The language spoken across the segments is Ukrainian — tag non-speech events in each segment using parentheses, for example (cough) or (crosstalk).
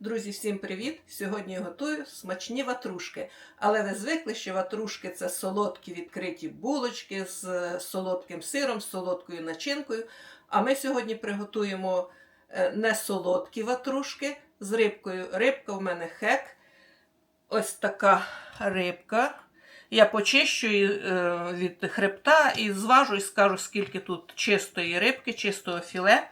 Друзі, всім привіт! Сьогодні я готую смачні ватрушки. Але ви звикли, що ватрушки це солодкі відкриті булочки з е, солодким сиром, з солодкою начинкою. А ми сьогодні приготуємо е, не солодкі ватрушки з рибкою. Рибка в мене хек. Ось така рибка. Я почищу е, від хребта і зважу і скажу, скільки тут чистої рибки, чистого філе.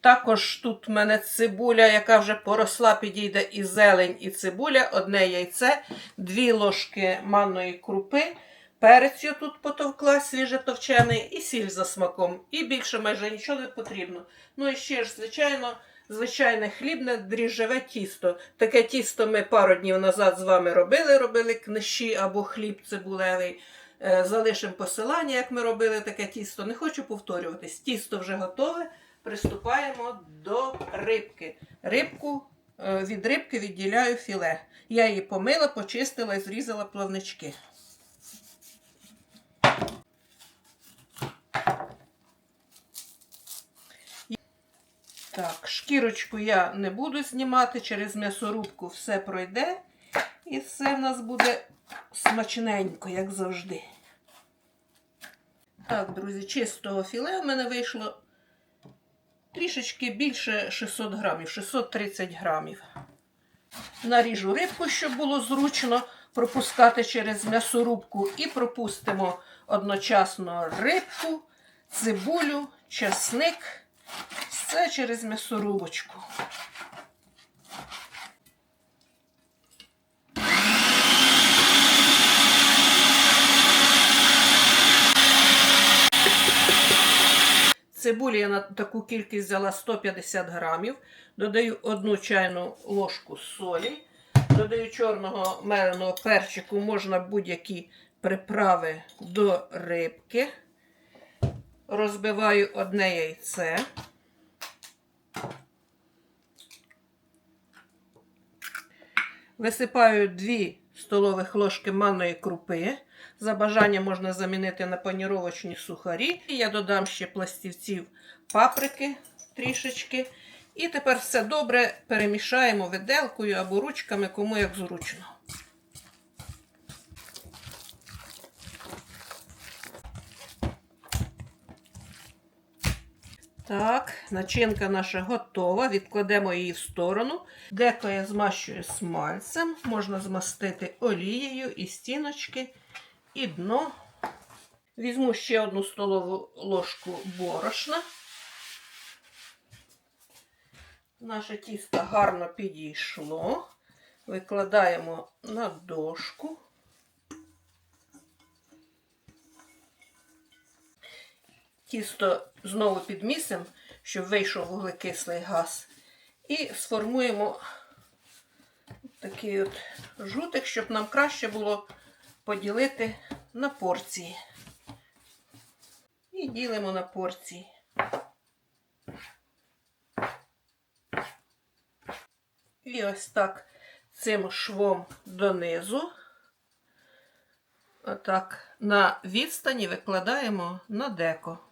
Також тут в мене цибуля, яка вже поросла, підійде і зелень, і цибуля, одне яйце, дві ложки манної крупи, перець я тут потовкла, свіжетовчений, і сіль за смаком. І більше майже нічого не потрібно. Ну і ще ж, звичайно, звичайне хлібне дріжджеве тісто. Таке тісто ми пару днів назад з вами робили, робили книші або хліб цибулевий. Е, Залишимо посилання, як ми робили таке тісто. Не хочу повторюватись. Тісто вже готове приступаємо до рибки. Рибку, е, від рибки відділяю філе. Я її помила, почистила і зрізала плавнички. Так, шкірочку я не буду знімати, через м'ясорубку все пройде. І все в нас буде смачненько, як завжди. Так, друзі, чистого філе в мене вийшло трішечки більше 600 грамів, 630 грамів. Наріжу рибку, щоб було зручно пропускати через м'ясорубку. І пропустимо одночасно рибку, цибулю, часник. Все через м'ясорубочку. Цибулі я на таку кількість взяла 150 грамів. Додаю одну чайну ложку солі. Додаю чорного меленого перчику, можна будь-які приправи до рибки. Розбиваю одне яйце. Висипаю 2 столових ложки манної крупи. За бажанням можна замінити на паніровочні сухарі. Я додам ще пластівців паприки трішечки. І тепер все добре перемішаємо виделкою або ручками, кому як зручно. Так, начинка наша готова. Відкладемо її в сторону. Деко я змащую смальцем, можна змастити олією і стіночки, і дно. Візьму ще одну столову ложку борошна. Наше тісто гарно підійшло. Викладаємо на дошку. Тісто знову підмісимо, щоб вийшов вуглекислий газ. І сформуємо такий от жутик, щоб нам краще було поділити на порції. І ділимо на порції. І ось так цим швом донизу. Отак на відстані викладаємо на деко.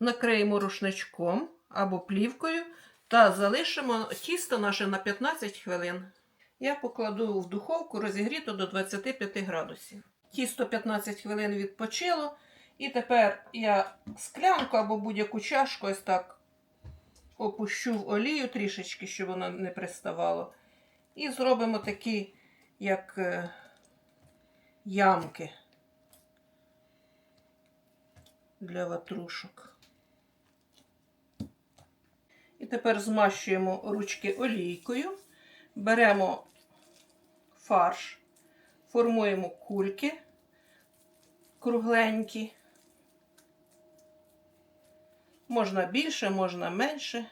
Накриємо рушничком або плівкою та залишимо тісто наше на 15 хвилин. Я покладу в духовку розігріту до 25 градусів. Тісто 15 хвилин відпочило. І тепер я склянку або будь-яку чашку ось так опущу в олію трішечки, щоб воно не приставало. І зробимо такі, як е, ямки для ватрушок. І тепер змащуємо ручки олійкою, беремо фарш, формуємо кульки кругленькі. Можна більше, можна менше,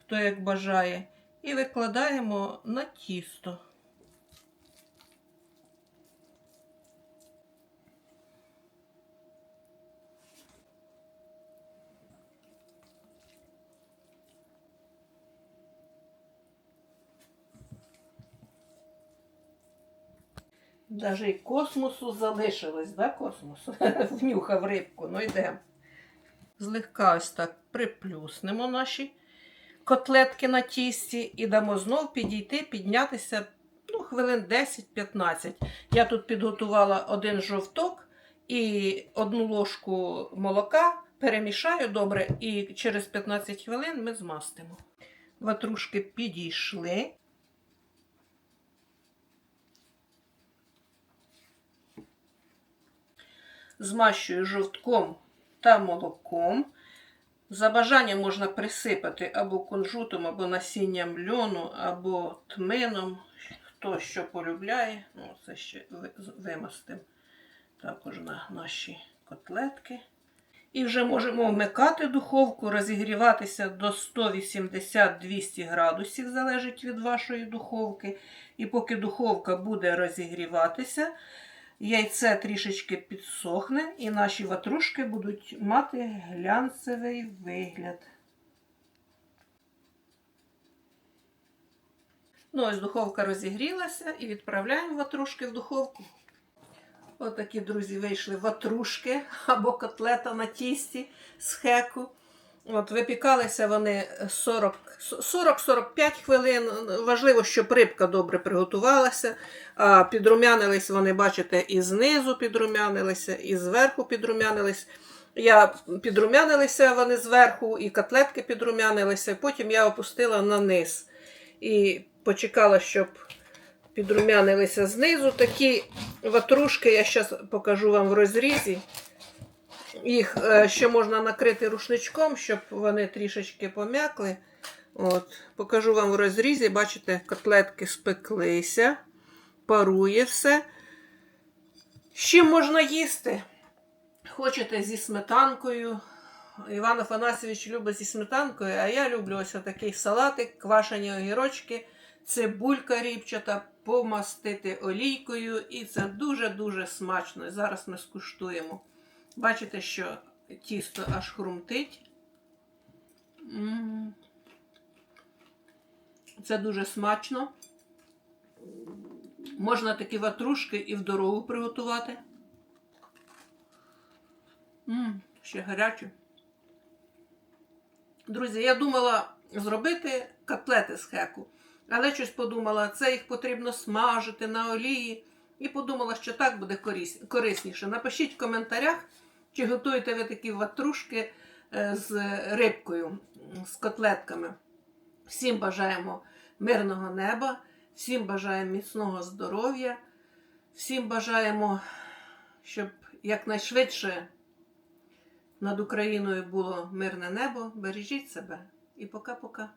хто як бажає. І викладаємо на тісто. Даже і космосу залишилось, да, космос? (laughs) Внюхав рибку, ну йдемо. Злегка ось так приплюснемо наші котлетки на тісті і дамо знов підійти, піднятися ну, хвилин 10-15. Я тут підготувала один жовток і одну ложку молока, перемішаю добре, і через 15 хвилин ми змастимо. Ватрушки підійшли. Змащую жовтком та молоком. За бажанням можна присипати або кунжутом, або насінням льону, або тмином. Хто що полюбляє. Ну, це ще ви- вимастимо також на наші котлетки. І вже можемо вмикати духовку, розігріватися до 180-200 градусів, залежить від вашої духовки. І поки духовка буде розігріватися, яйце трішечки підсохне, і наші ватрушки будуть мати глянцевий вигляд. Ну, ось духовка розігрілася і відправляємо ватрушки в духовку. Отакі, друзі, вийшли ватрушки або котлета на тісті з хеку. От, випікалися вони 40 40-45 хвилин. Важливо, щоб рибка добре приготувалася. Підрумянились вони, бачите, і знизу підрумянилися, і зверху підрумянились. Я підрумянилися вони зверху, і котлетки підрумянилися. Потім я опустила на низ. І почекала, щоб підрумянилися знизу. Такі ватрушки, я зараз покажу вам в розрізі. Їх е, ще можна накрити рушничком, щоб вони трішечки пом'якли. От, Покажу вам в розрізі, бачите, котлетки спеклися, парує все. Чим можна їсти? Хочете зі сметанкою. Іван Афанасьович любить зі сметанкою, а я люблю ось такий салатик, квашені огірочки, цибулька ріпчата, помастити олійкою, і це дуже-дуже смачно. Зараз ми скуштуємо. Бачите, що тісто аж хрумтить. Це дуже смачно. Можна такі ватрушки і в дорогу приготувати. М, ще гарячі. Друзі, я думала зробити котлети з хеку, але щось подумала, це їх потрібно смажити на олії. І подумала, що так буде корисніше. Напишіть в коментарях, чи готуєте ви такі ватрушки е, з рибкою, з котлетками. Всім бажаємо мирного неба, всім бажаємо міцного здоров'я, всім бажаємо, щоб якнайшвидше над Україною було мирне небо. Бережіть себе і пока-пока.